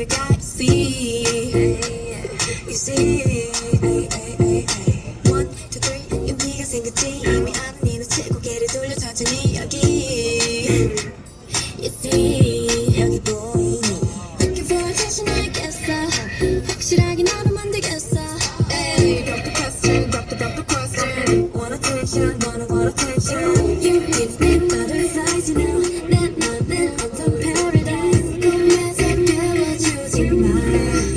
깨깨이 다가가 You see You see One, two, three 용기가 생겼지 이미 아는 이는 치 고 개를 돌려 천천히 여기 You see 여기 보이니 for attention 알겠어 확실하게 너를 만들겠어 Hey, drop the question, drop the, drop the question Want attention, wanna want attention You give me butterflies, you know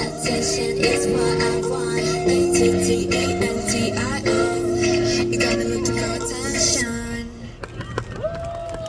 Attention is what I want A-T-T-A-N-T-I-O